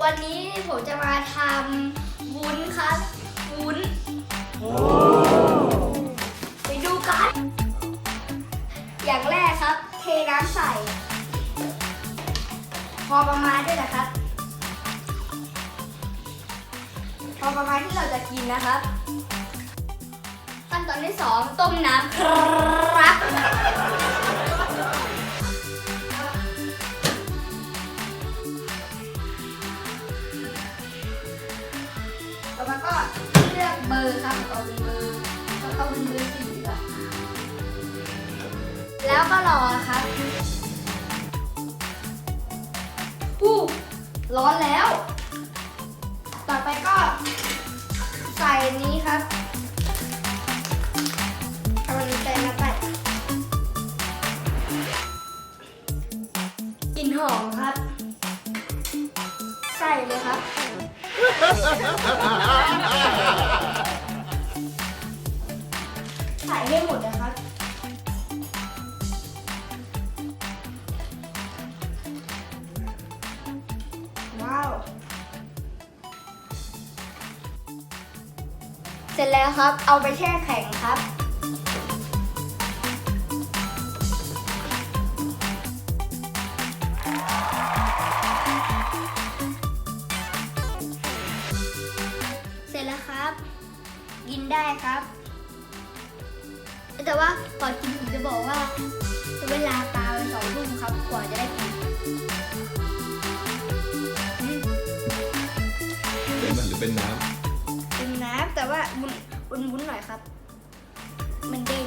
วันนี้ผมจะมาทำวุ้นครับวุ้นไปดูกัน อย่างแรกครับ เทน้ำใส่ พอประมาณด้วยนะครับ พอประมาณที่เราจะกินนะครับ ขั้นตอนที่สองต้มน้ำครับ แล้วมันก็เลือกเบอร์ครับเอาเป็นเบอร์แล้วก็เป็นเบอร์สี่ดีกว่าแล้วก็รอครับอู้ร้อนแล้ว ต่อไปก็ใส่นี้ครับเอามันเป็นมาไปกลิ่นหอมครับ ใส่เลยครับ ส่ให้หมดนะครับ ว้าว เสร็จแล้วครับ เอาไปแช่แข็งครับ เสร็จแล้วครับ กินได้ครับ แต่ว่าก่อนกินผมจะบอกว่าเวลาปลาไปสองทุ่มครับกว่าจะได้กินอืมเป็นมันหรือเป็นน้เป็นน้ำแต่ว่าวุ้นวุ้นวุ้นหน่อยครับำ